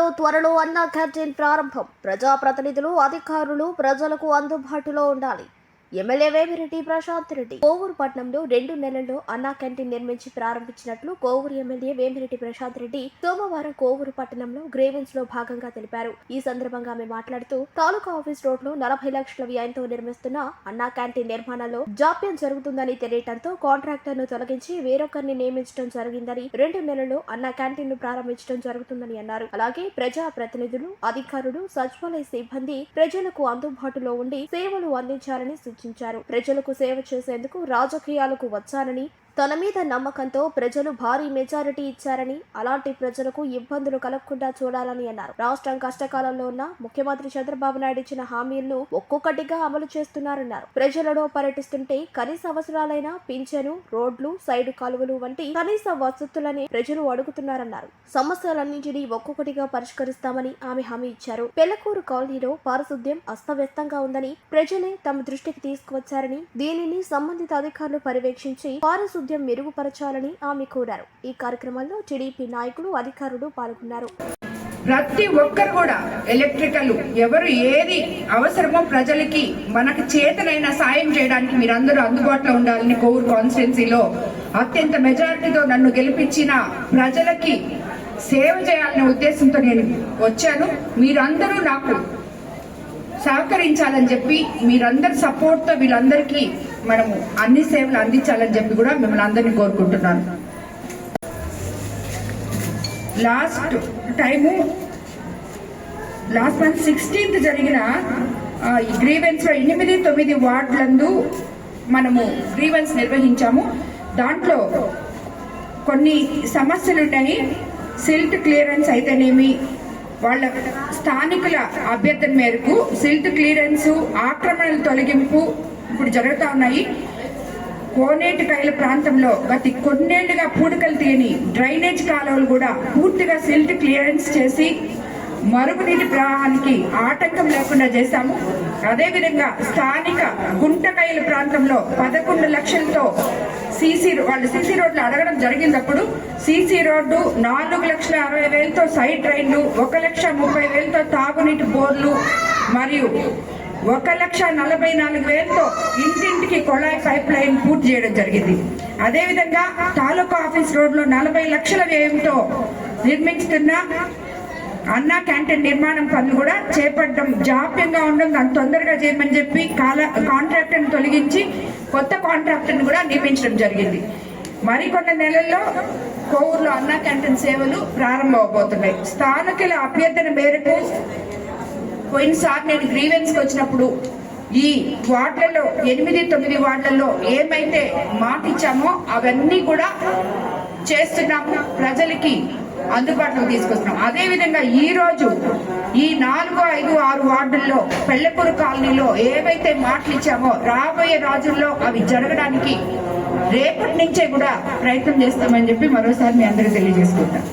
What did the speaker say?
కోవూరులో త్వరలో అన్న క్యాంటీన్ ప్రారంభం. ప్రజాప్రతినిధులు అధికారులు ప్రజలకు అందుబాటులో ఉండాలి. ఎమ్మెల్యే వేమిరెడ్డి ప్రశాంత్ రెడ్డి. కోవూరు పట్టణంలో రెండు నెలల్లో అన్నా క్యాంటీన్ నిర్మించి ప్రారంభించినట్లు కోవూరు ఎమ్మెల్యే వేమిరెడ్డి ప్రశాంత్ రెడ్డి సోమవారం కోవూరు పట్టణంలో గ్రేవెన్స్లో భాగంగా తెలిపారు. ఈ సందర్భంగా ఆమె మాట్లాడుతూ తాలూకా ఆఫీస్ రోడ్లో నలభై లక్షల వ్యయంతో నిర్మిస్తున్న అన్నా క్యాంటీన్ నిర్మాణంలో జాప్యం జరుగుతుందని తెలియటంతో కాంట్రాక్టర్ను తొలగించి వేరొకరిని నియమించడం జరిగిందని రెండు నెలల్లో అన్నా క్యాంటీన్ను ప్రారంభించడం జరుగుతుందని అన్నారు. అలాగే ప్రజా ప్రతినిధులు అధికారులు సచివాలయ సిబ్బంది ప్రజలకు అందుబాటులో ఉండి సేవలు అందించాలని సూచించారు ప్రజలకు సేవ చేసేందుకు రాజకీయాలకు వచ్చానని తన మీద నమ్మకంతో ప్రజలు భారీ మెజారిటీ ఇచ్చారని అలాంటి ప్రజలకు ఇబ్బందులు కలగకుండా చూడాలని అన్నారు. రాష్ట్రం కష్టకాలంలో ఉన్న ముఖ్యమంత్రి చంద్రబాబు నాయుడు ఇచ్చిన హామీలను ఒక్కొక్కటిగా అమలు చేస్తున్నారన్నారు. ప్రజలలో పర్యటిస్తుంటే కనీస అవసరాలైన పింఛను రోడ్లు సైడు కాలువలు వంటి కనీస వసతులని ప్రజలు అడుగుతున్నారన్నారు. సమస్యలన్నింటినీ ఒక్కొక్కటిగా పరిష్కరిస్తామని ఆమె హామీ ఇచ్చారు. పెళ్ళకూరు కాలనీలో పారిశుద్ధ్యం అస్తవ్యస్తంగా ఉందని ప్రజలే తమ దృష్టికి తీసుకువచ్చారని దీనిని సంబంధిత అధికారులు పర్యవేక్షించి పారిశుద్ధ్యం మెరుగుపరచాలని ఆమె కోరారు. ఈ కార్యక్రమంలో టీడీపీ నాయకులు అధికారులు పాల్గొన్నారు. ప్రతి ఒక్కరు కూడా ఎలక్ట్రికల్ ఎవరు ఏది అవసరమో ప్రజలకి మనకు చేతనైన సాయం చేయడానికి మీరందరూ అందుబాటులో ఉండాలని కోవూరు కాన్స్టిట్యున్సీలో అత్యంత మెజారిటీతో నన్ను గెలిపించిన ప్రజలకి సేవ చేయాలనే ఉద్దేశంతో నేను వచ్చాను. మీరందరూ నాకు సహకరించాలని చెప్పి మీరందరి సపోర్ట్తో వీళ్ళందరికీ మనము అన్ని సేవలు అందించాలని చెప్పి కూడా మిమ్మల్ని అందరినీ కోరుకుంటున్నాను. Last time last month sixteenth జరిగిన గ్రీవెన్స్లో ఎనిమిది తొమ్మిది వార్డులందు మనము గ్రీవెన్స్ నిర్వహించాము. దాంట్లో కొన్ని సమస్యలు ఉన్నాయి సిల్ట్ క్లియరెన్స్ అయితేనేమి వాళ్ళ స్థానికుల అభ్యర్థన మేరకు సిల్ట్ క్లియరెన్స్ ఆక్రమణల తొలగింపు ఇప్పుడు జరుగుతూ ఉన్నాయి. కోనేటి కైల ప్రాంతంలో గత కొన్నేళ్ళుగా పూడికలు తీయని డ్రైనేజ్ కాలువలు కూడా పూర్తిగా సిల్ట్ క్లియరెన్స్ చేసి మరుగునీటి ప్రవాహానికి ఆటంకం లేకుండా చేశాము. అదేవిధంగా స్థానిక గుంటకైల ప్రాంతంలో పదకొండు లక్షలతో సీసీ వాళ్ళు సీసీ రోడ్లు అడగడం జరిగినప్పుడు సీసీ రోడ్డు నాలుగు లక్షల అరవై వేలతో సైడ్ రైన్లు ఒక లక్ష ముప్పై వేలతో తాగునీటి బోర్లు మరియు ఒక లక్ష నలభై నాలుగు వేలతో ఇంటింటికి కొళాయి పైప్ లైన్ పూర్తి చేయడం జరిగింది. అదేవిధంగా తాలూకా ఆఫీస్ రోడ్లో నలభై లక్షల వ్యయంతో నిర్మించుతున్న అన్నా క్యాంటీన్ నిర్మాణం పనులు కూడా చేపట్టడం జాప్యంగా ఉండడం దాన్ని తొందరగా చేయమని చెప్పి కాల కాంట్రాక్టర్ని తొలగించి కొత్త కాంట్రాక్టర్ని కూడా నియమించడం జరిగింది. మరికొన్ని నెలల్లో కోవూరులో అన్నా క్యాంటీన్ సేవలు ప్రారంభమవబోతున్నాయి. స్థానికుల అభ్యర్థన మేరకు పోయినసారి నేను గ్రీవెన్స్కి వచ్చినప్పుడు ఈ వార్డులలో ఎనిమిది తొమ్మిది వార్డులలో ఏమైతే మాట ఇచ్చామో అవన్నీ కూడా చేస్తున్నాము ప్రజలకి అందుబాటులో తీసుకొస్తున్నాం. అదేవిధంగా ఈ రోజు ఈ నాలుగు ఐదు ఆరు వార్డుల్లో పెళ్ళపూరు కాలనీలో ఏవైతే మాటలు ఇచ్చామో రాబోయే రోజుల్లో అవి జరగడానికి రేపటి నుంచే కూడా ప్రయత్నం చేస్తామని చెప్పి మరోసారి మీ అందరికీ తెలియజేసుకుంటాం